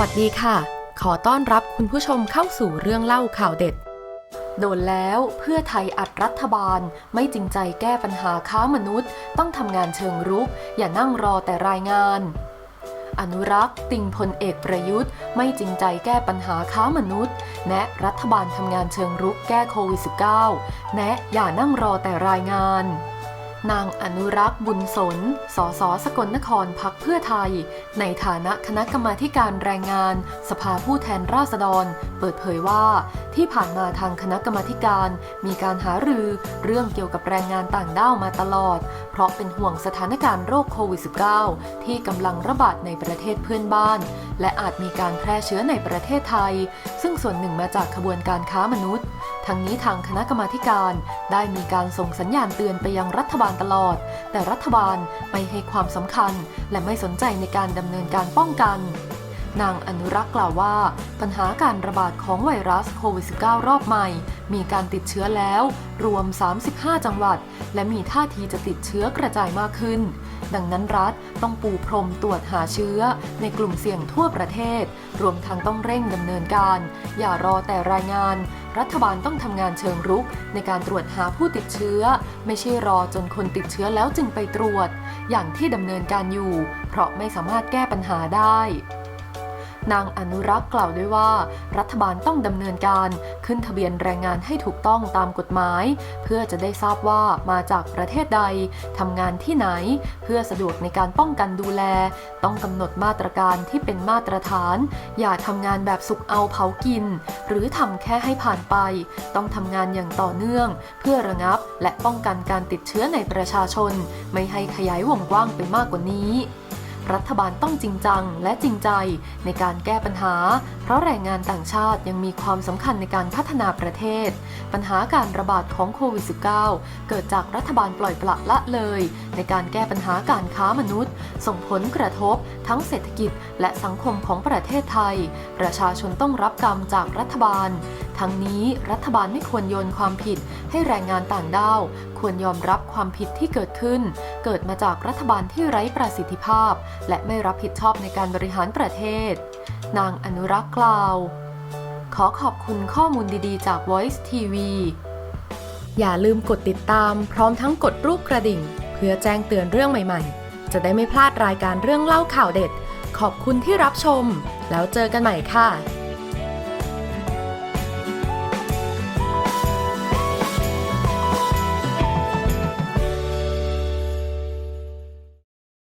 วัสดีค่ะ ขอต้อนรับคุณผู้ชมเข้าสู่เรื่องเล่าข่าวเด็ด โดนแล้วเพื่อไทยอัดรัฐบาล ไม่จริงใจแก้ปัญหาค้ามนุษย์ ต้องทำงานเชิงรุก อย่านั่งรอแต่รายงาน อนุรักษ์ ติงพลเอกประยุทธ์ ไม่จริงใจแก้ปัญหาค้ามนุษย์ แนะรัฐบาลทำงานเชิงรุกแก้โควิด -19 แนะอย่านั่งรอแต่รายงาน นางอนุรักษ์บุญสน สสสกลนครพักเพื่อไทย ในฐานะคณะกรรมาการแรงงาน สภาผู้แทนราษฎร เปิดเผยว่า ที่ผ่านมาทางคณะกรรมาการ มีการหารือเรื่องเกี่ยวกับแรงงานต่างด้าวมาตลอด เพราะเป็นห่วงสถานการณ์โรคโควิด -19 ที่กำลังระบาดในประเทศเพื่อนบ้าน และอาจมีการแพร่เชื้อในประเทศไทย ซึ่งส่วนหนึ่งมาจากขบวนการค้ามนุษย์ ทั้งนี้ทางคณะกรรมาการได้มีการส่งสัญญาณเตือนไปยังรัฐบาลตลอด แต่รัฐบาลไม่ให้ความสำคัญ และไม่สนใจในการดำเนินการป้องกัน นางอนุรักษ์กล่าวว่า ปัญหาการระบาดของไวรัสโควิด -19 รอบใหม่ มีการติดเชื้อแล้ว รวม 35 จังหวัด และมีท่าทีจะติดเชื้อกระจายมากขึ้น ดังนั้นรัฐต้องปูพรมตรวจหาเชื้อ ในกลุ่มเสี่ยงทั่วประเทศ รวมทั้งต้องเร่งดำเนินการ อย่ารอแต่รายงาน รัฐบาลต้องทำงานเชิงรุก ในการตรวจหาผู้ติดเชื้อ ไม่ใช่รอจนคนติดเชื้อแล้วจึงไปตรวจ อย่างที่ดำเนินการอยู่ เพราะไม่สามารถแก้ปัญหาได้ นางอนุรักษ์กล่าวด้วยว่า รัฐบาลต้องดำเนินการขึ้นทะเบียนแรงงานให้ถูกต้องตามกฎหมาย เพื่อจะได้ทราบว่ามาจากประเทศใดทำงานที่ไหน เพื่อสะดวกในการป้องกันดูแล ต้องกำหนดมาตรการที่เป็นมาตรฐาน อย่าทำงานแบบสุกเอาเผากิน หรือทำแค่ให้ผ่านไป ต้องทำงานอย่างต่อเนื่อง เพื่อระงับและป้องกันการติดเชื้อในประชาชน ไม่ให้ขยายวงกว้างไปมากกว่านี้ รัฐบาลต้องจริงจังและจริงใจในการแก้ปัญหา เพราะแรงงานต่างชาติยังมีความสำคัญในการพัฒนาประเทศ ปัญหาการระบาดของโควิด -19 เกิดจากรัฐบาลปล่อยปละละเลย ในการแก้ปัญหาการค้ามนุษย์ ส่งผลกระทบ ทั้งเศรษฐกิจและสังคมของประเทศไทย ประชาชนต้องรับกรรมจากรัฐบาลทั้งนี้รัฐบาลไม่ควรโยนความผิดให้แรงงานต่างด้าว ควรยอมรับความผิดที่เกิดขึ้น เกิดมาจากรัฐบาลที่ไร้ประสิทธิภาพ และไม่รับผิดชอบในการบริหารประเทศ นางอนุรักษ์กล่าว ขอขอบคุณข้อมูลดีๆ จาก Voice TV อย่าลืมกดติดตามพร้อมทั้งกดรูปกระดิ่ง เพื่อแจ้งเตือนเรื่องใหม่ๆ จะได้ไม่พลาดรายการเรื่องเล่าข่าวเด็ด ขอบคุณที่รับชม แล้วเจอกันใหม่ค่ะ